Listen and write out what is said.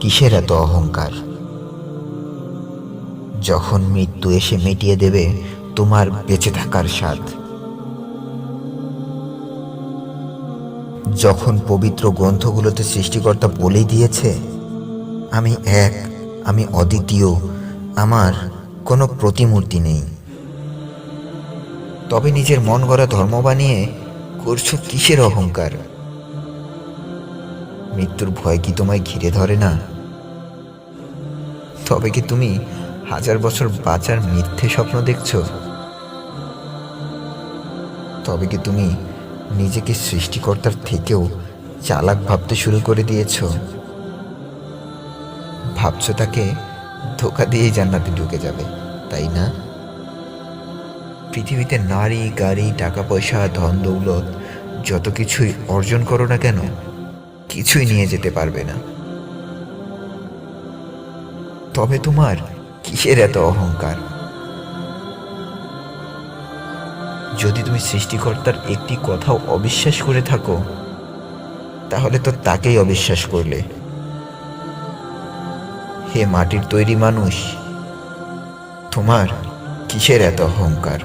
কিসের এত অহংকার? যখন মৃত্যু এসে মিটিয়ে দেবে, তোমার বেঁচে থাকার স্বাদ। যখন পবিত্র গ্রন্থগুলোতে সৃষ্টিকর্তা বলেই দিয়েছে, আমি এক, আমি অদ্বিতীয়, আমার কোনো প্রতিমূর্তি নেই। তবে নিজের মন গড়া ধর্ম বানিয়ে করছ কিসের অহংকার? মৃত্যুর ভয় কি তোমায় ঘিরে ধরে না? তবে কি তুমি হাজার বছর বাঁচার মিথ্যে স্বপ্ন দেখছ? তবে কি তুমি নিজেকে সৃষ্টিকর্তার থেকেও চালাক ভাবতে শুরু করে দিয়েছ? ভাবছ তাকে ধোকা দিয়েই জান্নাতে ঢুকে যাবে, তাই না? পৃথিবীতে নারী, গাড়ি টাকা পয়সা ধন দৌলত যত কিছুই অর্জন করো না কেন কিছুই নিয়ে যেতে পারবে না। তবে তোমার কিসের এত অহংকার? যদি তুমি সৃষ্টিকর্তার একটি কথাও অবিশ্বাস করে থাকো, তাহলে তো তাকেই অবিশ্বাস করলে। হে মাটির তৈরি মানুষ, তোমার কিসের এত অহংকার?